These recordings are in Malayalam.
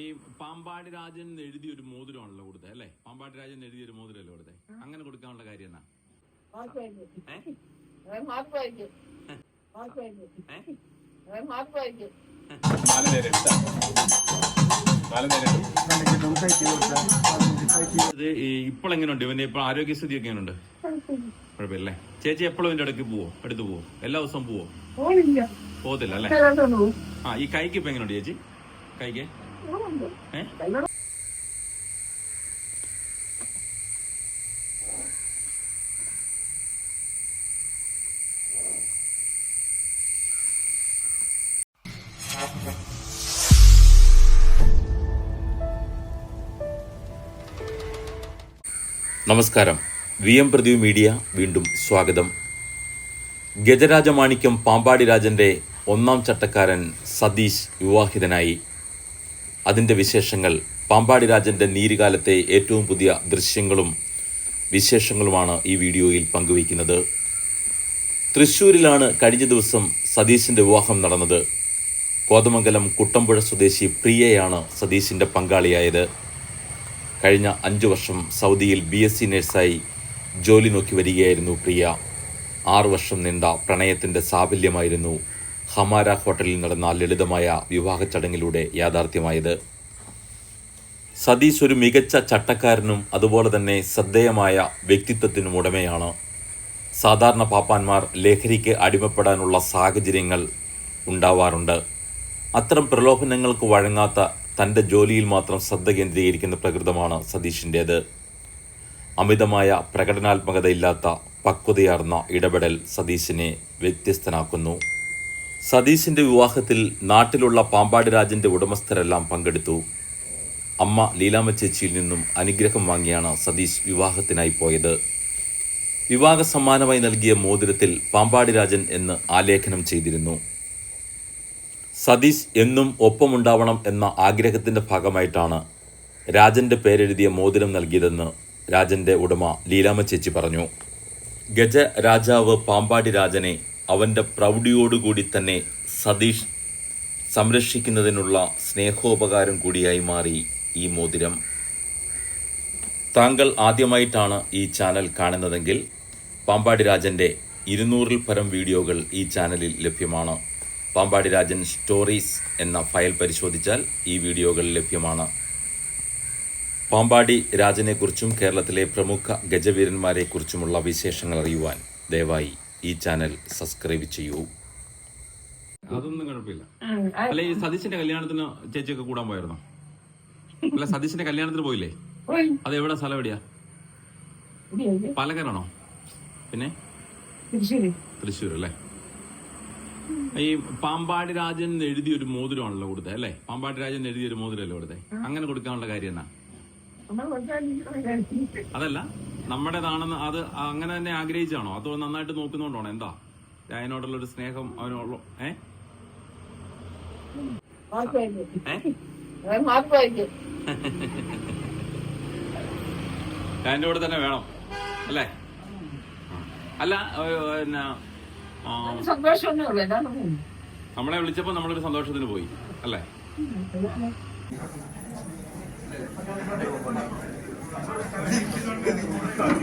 ഈ പാമ്പാടി രാജൻ എഴുതിയ ഒരു മോതിരമാണല്ലോ കൊടുത്തത് അല്ലേ? പാമ്പാടി രാജൻ എഴുതിയ ഒരു മോതിരമല്ലോ കൊടുത്തത് അങ്ങനെ കൊടുക്കാനുള്ള കാര്യം എന്നാ? ഇപ്പോൾ എങ്ങനെയുണ്ട് ഇവന്റെ ഇപ്പൊ ആരോഗ്യസ്ഥിതി ഒക്കെ എങ്ങനെയുണ്ട് കുഴപ്പമില്ലേ ചേച്ചി എപ്പോഴും ഇവന്റെ ഇടയ്ക്ക് പോവോ? എടുത്തു പോവോ? എല്ലാ ദിവസവും പോവോ? പോകത്തില്ല അല്ലേ? ആ ഈ കൈക്ക് ഇപ്പൊ എങ്ങനെയുണ്ട് ചേച്ചി? കൈക്ക്? നമസ്കാരം. വി എം പ്രദീപ് മീഡിയ വീണ്ടും സ്വാഗതം. ഗജരാജമാണിക്യം പാമ്പാടി രാജന്റെ ഒന്നാം ചട്ടക്കാരൻ സതീഷ് വിവാഹിതനായി. അതിന്റെ വിശേഷങ്ങൾ. പാമ്പാടി രാജന്റെ നീരുകാലത്തെ ഏറ്റവും പുതിയ ദൃശ്യങ്ങളും വിശേഷങ്ങളുമാണ് ഈ വീഡിയോയിൽ പങ്കുവയ്ക്കുന്നത്. തൃശ്ശൂരിലാണ് കഴിഞ്ഞ ദിവസം സതീശിന്റെ വിവാഹം നടന്നത്. കോതമംഗലം കുട്ടമ്പുഴ സ്വദേശി പ്രിയയാണ് സതീശിന്റെ പങ്കാളിയായത്. കഴിഞ്ഞ അഞ്ചു വർഷം സൗദിയിൽ ബി എസ് സി നഴ്സായി ജോലി നോക്കി വരികയായിരുന്നു പ്രിയ. ആറു വർഷം നീണ്ട പ്രണയത്തിന്റെ സാഫല്യമായിരുന്നു ഹമാര ഹോട്ടലിൽ നടന്ന ലളിതമായ വിവാഹ ചടങ്ങിലൂടെ യാഥാർത്ഥ്യമായത്. സതീഷ് ഒരു മികച്ച ചട്ടക്കാരനും അതുപോലെ തന്നെ ശ്രദ്ധേയമായ വ്യക്തിത്വത്തിനും ഉടമയാണ്. സാധാരണ പാപ്പാന്മാർ ലഹരിക്ക് അടിമപ്പെടാനുള്ള സാഹചര്യങ്ങൾ ഉണ്ടാവാറുണ്ട്. അത്തരം പ്രലോഭനങ്ങൾക്ക് വഴങ്ങാത്ത തന്റെ ജോലിയിൽ മാത്രം ശ്രദ്ധ കേന്ദ്രീകരിക്കുന്ന പ്രകൃതമാണ് സതീഷിന്റേത് അമിതമായ പ്രകടനാത്മകതയില്ലാത്ത പക്വതയാർന്ന ഇടപെടൽ സതീശിനെ വ്യത്യസ്തനാക്കുന്നു. സതീശിന്റെ വിവാഹത്തിൽ നാട്ടിലുള്ള പാമ്പാടി രാജന്റെ ഉടമസ്ഥരെല്ലാം പങ്കെടുത്തു. അമ്മ ലീലാമ്മ ചേച്ചിയിൽ നിന്നും അനുഗ്രഹം വാങ്ങിയാണ് സതീഷ് വിവാഹത്തിനായി പോയത്. വിവാഹ സമ്മാനമായി നൽകിയ മോതിരത്തിൽ പാമ്പാടി രാജൻ എന്ന് ആലേഖനം ചെയ്തിരുന്നു. സതീഷ് എന്നും ഒപ്പമുണ്ടാവണം എന്ന ആഗ്രഹത്തിന്റെ ഭാഗമായിട്ടാണ് രാജന്റെ പേരെഴുതിയ മോതിരം നൽകിയതെന്ന് രാജന്റെ ഉടമ ലീലാമ്മ ചേച്ചി പറഞ്ഞു. ഗജ രാജാവ് പാമ്പാടി രാജനെ അവന്റെ പ്രൗഢിയോടുകൂടി തന്നെ സതീഷ് സംരക്ഷിക്കുന്നതിനുള്ള സ്നേഹോപകാരം കൂടിയായി മാറി ഈ മോതിരം. താങ്കൾ ആദ്യമായിട്ടാണ് ഈ ചാനൽ കാണുന്നതെങ്കിൽ പാമ്പാടി രാജന്റെ ഇരുന്നൂറിൽ പരം വീഡിയോകൾ ഈ ചാനലിൽ ലഭ്യമാണ്. പാമ്പാടി രാജൻ സ്റ്റോറീസ് എന്ന ഫയൽ പരിശോധിച്ചാൽ ഈ വീഡിയോകൾ ലഭ്യമാണ്. പാമ്പാടി രാജനെക്കുറിച്ചും കേരളത്തിലെ പ്രമുഖ ഗജവീരന്മാരെക്കുറിച്ചുമുള്ള വിശേഷങ്ങൾ അറിയുവാൻ ദയവായി ഈ ചാനൽ സബ്സ്ക്രൈബ് ചെയ്യൂ. അതൊന്നും കുഴപ്പമില്ല. അല്ല ഈ സതീശിന്റെ കല്യാണത്തിന് ചേച്ചിയൊക്കെ കൂടാൻ പോയിരുന്നു അല്ല സതീശിന്റെ കല്യാണത്തിന് പോയില്ലേ? അത് എവിടെ? സ്ഥലം എവിടെയാ? പാലക്കാരാണോ പിന്നെ? തൃശ്ശൂർ അല്ലേ? ഈ പാമ്പാടി രാജൻ എഴുതിയ ഒരു മോതിരമാണല്ലോ കൊടുത്തത് അല്ലേ? പാമ്പാടി രാജൻ എഴുതിയ ഒരു മോതിരമല്ലേ കൊടുത്തത്? അങ്ങനെ കൊടുക്കാനുള്ള കാര്യം എന്നാ? അതല്ല? നമ്മുടേതാണെന്ന് അത് അങ്ങനെ തന്നെ ആഗ്രഹിച്ചാണോ? അതോ നന്നായിട്ട് നോക്കുന്നുണ്ടോ എന്താ? രായനോടുള്ള ഒരു സ്നേഹം അവനുള്ള ഏ? രായന്റെ കൂടെ തന്നെ വേണം. അല്ലേ? അല്ല പിന്നെ നമ്മളെ വിളിച്ചപ്പോ നമ്മളൊരു സന്തോഷത്തിന് പോയി. അല്ലേ? Grazie.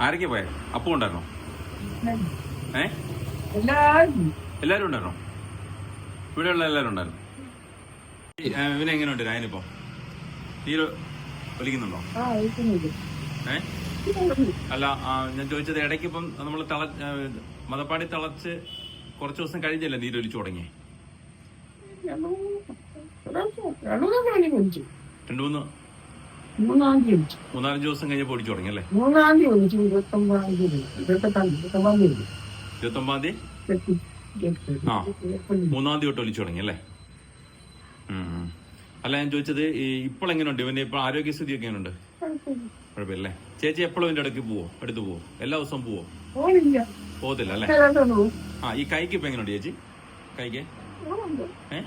ആരൊക്കെ പോയെ? അപ്പു ഉണ്ടായിരുന്നോ? ഏ? എല്ലാരും. ഉണ്ടായിരുന്നോ? ഇവിടെയുള്ള എല്ലാരും ഉണ്ടായിരുന്നു. ഇവനെ എങ്ങനെ ഇവനെ എങ്ങനെയുണ്ട് രായനിപ്പോ തീരെ ഒലിക്കുന്നുണ്ടോ? ഏ? അല്ല ഞാൻ ചോദിച്ചത് ഇടയ്ക്ക് ഇപ്പം നമ്മൾ തള മതപ്പാടി തളച്ച് കുറച്ച് ദിവസം കഴിഞ്ഞല്ലേ നീര് ഒലിച്ചു തുടങ്ങി രണ്ടു മൂന്ന് മൂന്നാം തീയതി മൂന്നാലഞ്ച് ദിവസം കഴിഞ്ഞപ്പോൾ ഒടിച്ചു തുടങ്ങി അല്ലേ? മൂന്നാം തീയതി ഒന്നിച്ച് ഇരുപത്തൊമ്പതാം തീയതി ഇരുപത്തെട്ടാം തീയതി ഇരുപത്തൊമ്പതാം തീയതി ഇരുപത്തൊമ്പതാം തീയതി. ആ. മൂന്നാം തീയതി തൊട്ട് ഒലിച്ചു തുടങ്ങി അല്ലേ. അല്ല ഞാൻ ചോദിച്ചത് ഇപ്പോൾ എങ്ങനെയുണ്ട്? ഇവന്റെ ഇപ്പോൾ ആരോഗ്യസ്ഥിതി ഒക്കെ എങ്ങനെയുണ്ട്? കുഴപ്പമില്ലേ ചേച്ചി എപ്പോഴും ഇവന്റെ ഇടയ്ക്ക് പോവോ? അടുത്ത് പോവോ? എല്ലാ ദിവസവും പോവോ. പോകത്തില്ല അല്ലേ? ആ ഈ കൈക്ക് ഇപ്പൊ എങ്ങനെയുണ്ട് ചേച്ചി? കൈക്ക്. ഏ.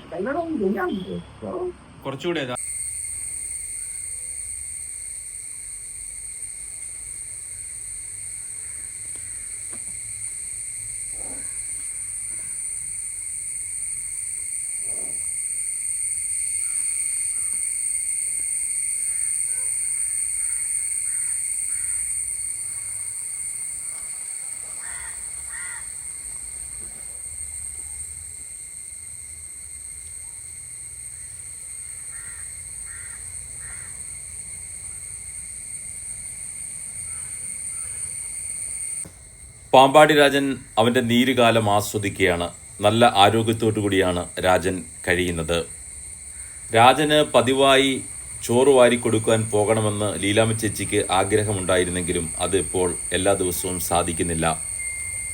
കുറച്ചുകൂടെ പാമ്പാടി രാജൻ അവന്റെ നീരുകാലം ആസ്വദിക്കുകയാണ്. നല്ല ആരോഗ്യത്തോടു കൂടിയാണ് രാജൻ കഴിയുന്നത്. രാജന് പതിവായി ചോറ് വാരി കൊടുക്കാൻ പോകണമെന്ന് ലീലാമ്മ ചേച്ചിക്ക് ആഗ്രഹമുണ്ടായിരുന്നെങ്കിലും അതിപ്പോൾ എല്ലാ ദിവസവും സാധിക്കുന്നില്ല.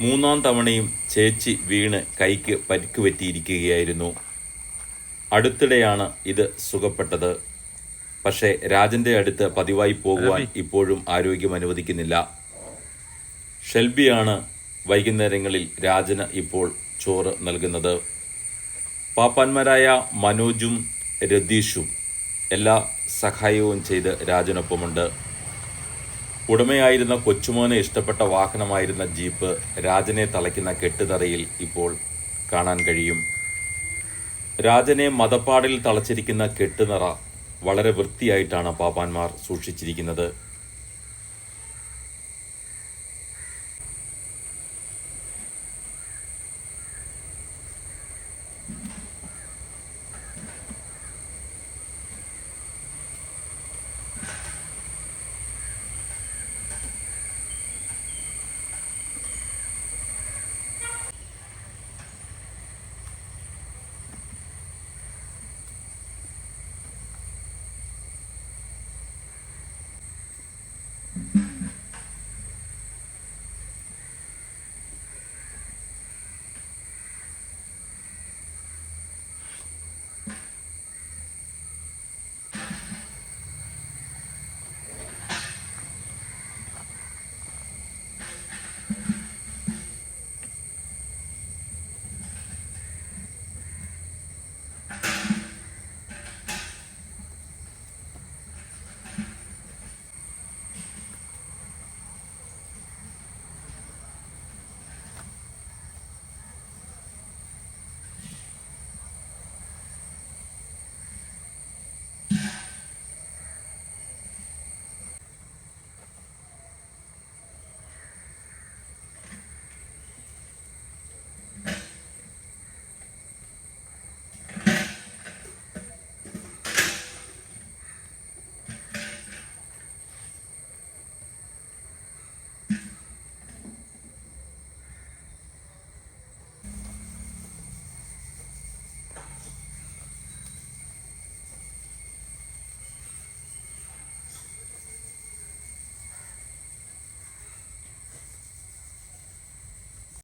മൂന്നാം തവണയും ചേച്ചി വീണ് കൈക്ക് പരിക്ക് പറ്റിയിരിക്കുകയായിരുന്നു. അടുത്തിടെയാണ് ഇത് സുഖപ്പെട്ടത്. പക്ഷേ രാജന്റെ അടുത്ത് പതിവായി പോകുവാൻ ഇപ്പോഴും ആരോഗ്യം അനുവദിക്കുന്നില്ല. ഷെൽബിയാണ് വൈകുന്നേരങ്ങളിൽ രാജന് ഇപ്പോൾ ചോറ് നൽകുന്നത്. പാപ്പാന്മാരായ മനോജും രതീഷും എല്ലാ സഹായവും ചെയ്ത് രാജനൊപ്പമുണ്ട്. ഉടമയായിരുന്ന കൊച്ചുമോനെ ഇഷ്ടപ്പെട്ട വാഹനമായിരുന്ന ജീപ്പ് രാജനെ തളയ്ക്കുന്ന കെട്ടുതറയിൽ ഇപ്പോൾ കാണാൻ കഴിയും. രാജനെ മതപ്പാടിൽ തളച്ചിരിക്കുന്ന കെട്ടുനിറ വളരെ വൃത്തിയായിട്ടാണ് പാപ്പാന്മാർ സൂക്ഷിച്ചിരിക്കുന്നത്.